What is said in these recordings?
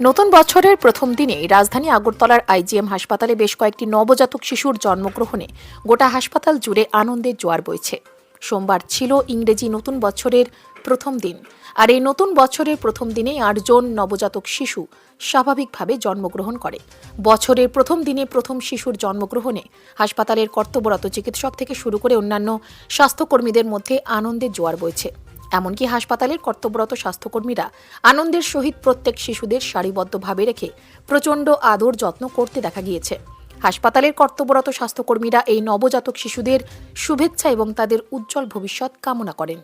নতুন বছরের প্রথম দিনে রাজধানী আগরতলার আইজিএম হাসপাতালে বেশ কয়েকটি নবজাতক শিশুর জন্মগ্রহণে গোটা হাসপাতাল জুড়ে আনন্দের জোয়ার বইছে। সোমবার ছিল ইংরেজি নতুন বছরের প্রথম দিন। আর এই নতুন বছরের প্রথম দিনে আটজন নবজাতক শিশু স্বাভাবিকভাবে জন্মগ্রহণ করে। বছরের প্রথম দিনে প্রথম শিশুর জন্মগ্রহণে হাসপাতালের কর্তব্যরত চিকিৎসক থেকে শুরু করে অন্যান্য স্বাস্থ্যকর্মীদের মধ্যে আনন্দের জোয়ার বইছে। এমনকি হাসপাতালের কর্তব্যরত স্বাস্থ্যকর্মীরা আনন্দের সহিত প্রত্যেক শিশুদের সারিবদ্ধভাবে রেখে প্রচণ্ড আদর যত্ন করতে দেখা গিয়েছে। হাসপাতালের কর্তব্যরত স্বাস্থ্যকর্মীরা এই নবজাতক শিশুদের শুভেচ্ছা এবং তাদের উজ্জ্বল ভবিষ্যৎ কামনা করেন।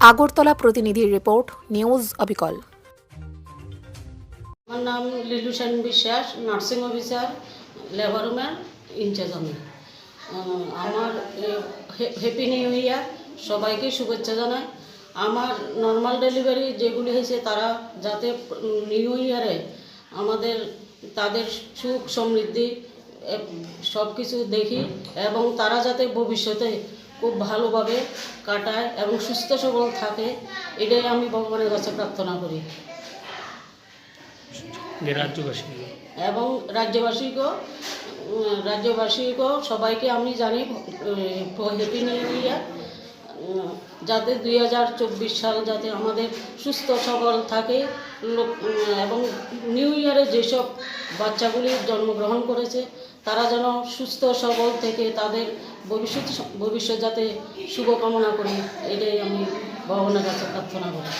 আগরতলা প্রতিনিধির রিপোর্ট, নিউজ অবিকল। আমার নাম লিলু সেন বিশ্বাস, নার্সিং অফিসার, লেবার ইনচার্জ আমি আমার হ্যাপি নিউ ইয়ার সবাইকে শুভেচ্ছা জানাই। আমার নর্মাল ডেলিভারি যেগুলি হয়েছে তারা যাতে নিউ ইয়ারে আমাদের তাদের সুখ সমৃদ্ধি সব কিছু দেখি এবং তারা যাতে ভবিষ্যতে খুব ভালোভাবে কাটায় এবং সুস্থ সবল থাকে এটাই আমি ভগবানের কাছে প্রার্থনা করি। রাজ্যবাসী এবং রাজ্যবাসীকেও রাজ্যবাসীকেও সবাইকে আমি জানি হ্যাপি নিউ ইয়ার যাতে দুই হাজার চব্বিশ সাল যাতে আমাদের সুস্থ সবল থাকে, লোক এবং নিউ ইয়ারে যেসব বাচ্চাগুলি জন্মগ্রহণ করেছে, তারা যেন সুস্থ সবল থেকে তাদের ভবিষ্যৎ ভবিষ্যৎ যাতে শুভকামনা করি, এটাই আমি ভগবানের কাছে প্রার্থনা করি